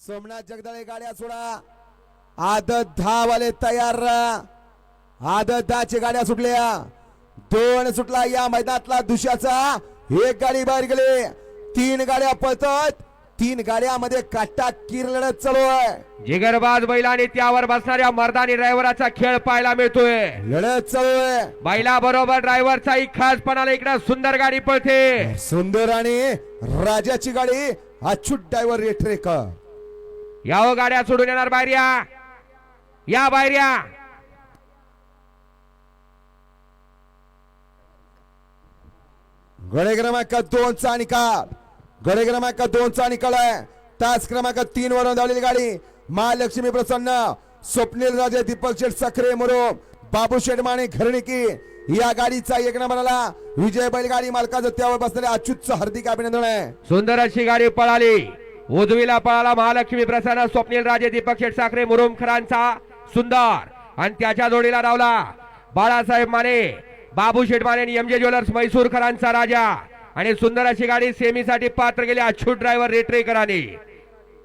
सोमनाथ जगदाळे गाड्या सोडा. आदत दहा वाले तयार आदत दहाची गाड्या सुटल्या. दोन सुटला या मैदानातला दुशाचा एक गाडी बाहेर गेली. तीन गाड्या पळतात. तीन गाड्यामध्ये काटा किर लढत चालू आहे जिगरबाज बैल आणि त्यावर बसणाऱ्या मर्दानी ड्रायव्हराचा खेळ पाहायला मिळतोय. लढत चालू आहे बैला बरोबर ड्रायव्हरचाही खासपणाला इकडे सुंदर गाडी पळते. सुंदर आणि राजाची गाडी. अच्युत ड्रायव्हर रेटरेकर याव गाड्या सोडून येणार बाहेर या या बाहेर या गडे क्रमांक दोनचा निकाल. गडे क्रमांक दोनचा निकाल आहे. तास क्रमांक तीन वरून धावलेली गाडी. महालक्ष्मी प्रसन्न स्वप्नील राजे दीपक शेठ सखरे मुरुम बाबू शेठ माने घरणिकी. या गाडीचा एक नंबरला विजय बैलगाडी मालकाचं त्यावर बसलेले अच्युतचं हार्दिक अभिनंदन आहे. सुंदर अशी गाडी पळाली. उजवीला पळाला महालक्ष्मी प्रसन्न स्वप्नील राजे दीपक शेठ साखरे मुरुमखरांचा सुंदर. आणि त्याच्या जोडीला धावला बाळासाहेब माने बाबू शेठ माने आणि एम जे ज्वेलर्स म्हैसूरकरांचा राजा. आणि सुंदर अशी गाडी सेमीसाठी पात्र गेली अच्युत ड्रायव्हर रेटरेकरांनी